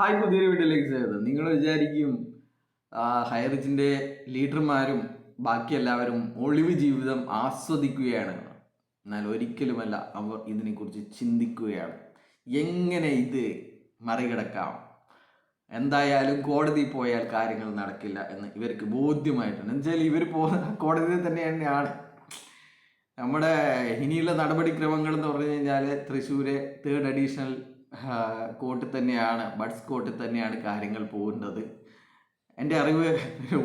Hi പുതിയൊരു വീട്ടിലേക്ക് സ്വാഗതം. നിങ്ങൾ വിചാരിക്കും ആ, ലീഡർമാരും ബാക്കി എല്ലാവരും ഒളിവ് ജീവിതം ആസ്വദിക്കുകയാണ്. എന്നാൽ ഒരിക്കലുമല്ല അവർ ഇതിനെക്കുറിച്ച് ചിന്തിക്കുകയാണ്. എങ്ങനെ ഇത് മറികടക്കാം? എന്തായാലും കോടതി പോയാൽ കാര്യങ്ങൾ നടക്കില്ല എന്ന് ഇവർക്ക് ബോധ്യമായിട്ടുണ്ട്. എന്നുവെച്ചാൽ ഇവർ പോകുന്ന കോടതി തന്നെ തന്നെയാണ്. നമ്മുടെ ഇനിയുള്ള നടപടിക്രമങ്ങൾ എന്ന് പറഞ്ഞു കഴിഞ്ഞാൽ തൃശ്ശൂര് തേർഡ് അഡീഷണൽ കോർട്ടിൽ തന്നെയാണ് ബഡ്സ് കോട്ടിൽ തന്നെയാണ് കാര്യങ്ങൾ പോകുന്നത് എന്റെ അറിവ്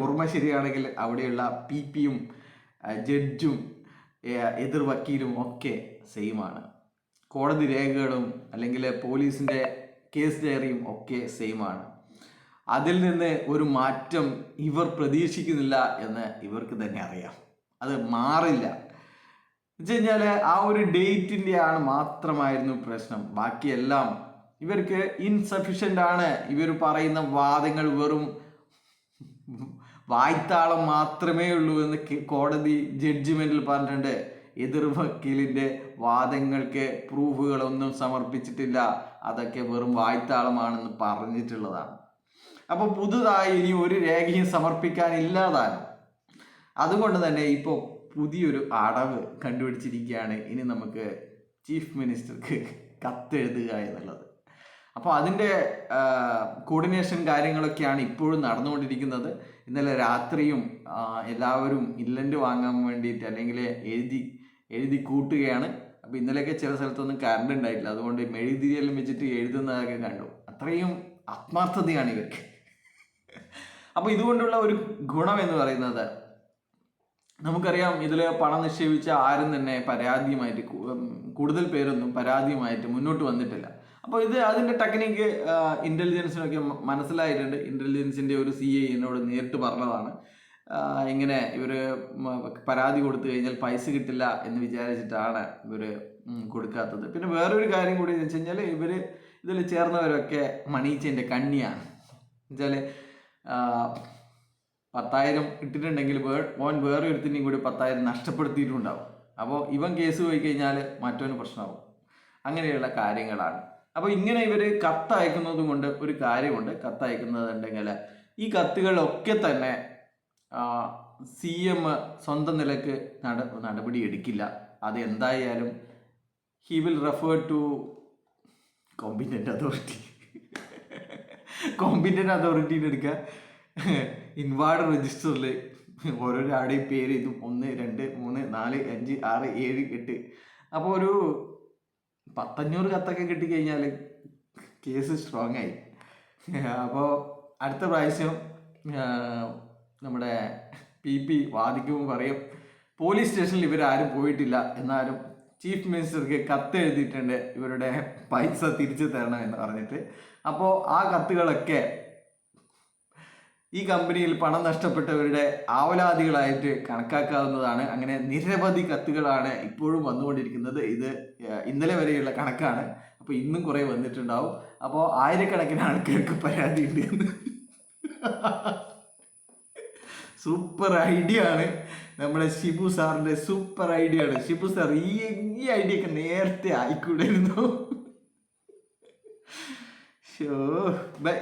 ഓർമ്മ ശരിയാണെങ്കിൽ അവിടെയുള്ള പി പിയും ജഡ്ജും എതിർ വക്കീലും ഒക്കെ സെയിമാണ് കോടതി രേഖകളും അല്ലെങ്കിൽ പോലീസിന്റെ കേസ് ഡയറിയും ഒക്കെ സെയിമാണ് അതിൽ നിന്ന് ഒരു മാറ്റം ഇവർ പ്രതീക്ഷിക്കുന്നില്ല എന്ന് ഇവർക്ക് തന്നെ അറിയാം. അത് മാറില്ല. വെച്ച് കഴിഞ്ഞാൽ ആ ഒരു ഡേറ്റിന്റെ ആണ് മാത്രമായിരുന്നു പ്രശ്നം. ബാക്കിയെല്ലാം ഇവർക്ക് ഇൻസഫിഷ്യന്റ് ആണ്. ഇവർ പറയുന്ന വാദങ്ങൾ വെറും വായ്ത്താളം മാത്രമേ ഉള്ളൂ എന്ന് കോടതി ജഡ്ജിമെന്റിൽ പറഞ്ഞിട്ടുണ്ട്. എതിർ വക്കീലിന്റെ വാദങ്ങൾക്ക് പ്രൂഫുകളൊന്നും സമർപ്പിച്ചിട്ടില്ല. അതൊക്കെ വെറും വായ്ത്താളമാണെന്ന് പറഞ്ഞിട്ടുള്ളതാണ്. അപ്പോൾ പുതുതായി ഇനി ഒരു രേഖയും സമർപ്പിക്കാനില്ലാതാണ് അതുകൊണ്ട് തന്നെ ഇപ്പോൾ പുതിയൊരു അടവ് കണ്ടുപിടിച്ചിരിക്കുകയാണ് ഇനി നമുക്ക് ചീഫ് മിനിസ്റ്റർക്ക് കത്തെഴുതുക എന്നുള്ളത്. അപ്പോൾ അതിന്റെ കോർഡിനേഷൻ കാര്യങ്ങളൊക്കെയാണ് ഇപ്പോഴും നടന്നുകൊണ്ടിരിക്കുന്നത്. ഇന്നലെ രാത്രിയും എല്ലാവരും ഇല്ലന്റ് വാങ്ങാൻ വേണ്ടിയിട്ട് അല്ലെങ്കിൽ എഴുതി എഴുതി കൂട്ടുകയാണ്. അപ്പോൾ ഇന്നലെയൊക്കെ ചില സ്ഥലത്തൊന്നും കറണ്ട് ഉണ്ടായിട്ടില്ല. അതുകൊണ്ട് മെഴുതിരിയെല്ലാം വെച്ചിട്ട് എഴുതുന്നതൊക്കെ കണ്ടു. അത്രയും ആത്മാർത്ഥതയാണ് ഇവർക്ക്. അപ്പോൾ ഇതുകൊണ്ടുള്ള ഒരു ഗുണം എന്ന് പറയുന്നത് നമുക്കറിയാം ഇതിൽ പണം നിക്ഷേപിച്ച ആരും തന്നെ പരാതിയുമായിട്ട് കൂടുതൽ പേരൊന്നും പരാതിയുമായിട്ട് മുന്നോട്ട് വന്നിട്ടില്ല. അപ്പോൾ ഇത് അതിന്റെ ടെക്നിക്ക് ഇന്റലിജൻസിനൊക്കെ മനസ്സിലായിട്ടുണ്ട്. ഇന്റലിജൻസിന്റെ ഒരു സി ഐ എന്നോട് നേരിട്ട് പറഞ്ഞതാണ്. ഇങ്ങനെ ഇവർ പരാതി കൊടുത്തു കഴിഞ്ഞാൽ പൈസ കിട്ടില്ല എന്ന് വിചാരിച്ചിട്ടാണ് ഇവർ കൊടുക്കാത്തത്. പിന്നെ വേറൊരു കാര്യം കൂടി എന്ന് വെച്ച് കഴിഞ്ഞാൽ ഇവർ ഇതിൽ ചേർന്നവരൊക്കെ മണീച്ചന്റെ കണ്ണിയാണ്. എന്നുവെച്ചാൽ പത്തായിരം ഇട്ടിട്ടുണ്ടെങ്കിൽ വേ ഓൻ വേറെ ഒരുത്തിനെയും കൂടി പത്തായിരം നഷ്ടപ്പെടുത്തിയിട്ടുണ്ടാവും. അപ്പോൾ ഇവൻ കേസ് പോയി കഴിഞ്ഞാൽ മറ്റവന് പ്രശ്നമാവും. അങ്ങനെയുള്ള കാര്യങ്ങളാണ്. അപ്പോൾ ഇങ്ങനെ ഇവർ കത്ത് അയക്കുന്നത് കൊണ്ട് ഒരു കാര്യമുണ്ട്. കത്ത് അയക്കുന്നതുണ്ടെങ്കിൽ ഈ കത്തുകളൊക്കെ തന്നെ സി എം സ്വന്തം നിലയ്ക്ക് നട നടപടി എടുക്കില്ല. അത് എന്തായാലും he will refer to competent authority competent അതോറിറ്റിയിൽ എടുക്കുക ഇൻവാർഡ് രജിസ്റ്ററിൽ ഓരോരാടെയും പേര് ഇതും ഒന്ന് രണ്ട് മൂന്ന് നാല് അഞ്ച് ആറ് ഏഴ് എട്ട്. അപ്പോൾ ഒരു പത്തഞ്ഞൂറ് കത്തൊക്കെ കിട്ടിക്കഴിഞ്ഞാൽ കേസ് സ്ട്രോങ് ആയി. അപ്പോൾ അടുത്ത പ്രാവശ്യം നമ്മുടെ പി പി വാദിക്കുമ്പോൾ പറയും പോലീസ് സ്റ്റേഷനിൽ ഇവരാരും പോയിട്ടില്ല. എന്നാലും ചീഫ് മിനിസ്റ്റർക്ക് കത്ത് എഴുതിയിട്ടുണ്ട്. ഇവരുടെ പൈസ തിരിച്ചു തരണം എന്ന് പറഞ്ഞിട്ട്. അപ്പോൾ ആ കത്തുകളൊക്കെ ഈ കമ്പനിയിൽ പണം നഷ്ടപ്പെട്ടവരുടെ ആവലാതികളായിട്ട് കണക്കാക്കാവുന്നതാണ്. അങ്ങനെ നിരവധി കത്തുകളാണ് ഇപ്പോഴും വന്നുകൊണ്ടിരിക്കുന്നത്. ഇത് ഇന്നലെ വരെയുള്ള കണക്കാണ്. അപ്പോൾ ഇന്നും കുറേ വന്നിട്ടുണ്ടാവും. അപ്പോൾ ആയിരക്കണക്കിന് ആൾക്കാർക്ക് പരാതി ഉണ്ട് സൂപ്പർ ഐഡിയ ആണ് നമ്മുടെ ഷിബു സാറിന്റെ സൂപ്പർ ഐഡിയ ആണ് ഷിബു സാർ ഈ ഈ ഐഡിയ ഒക്കെ നേരത്തെ ആയിക്കൂടായിരുന്നു ഷോ ബൈ.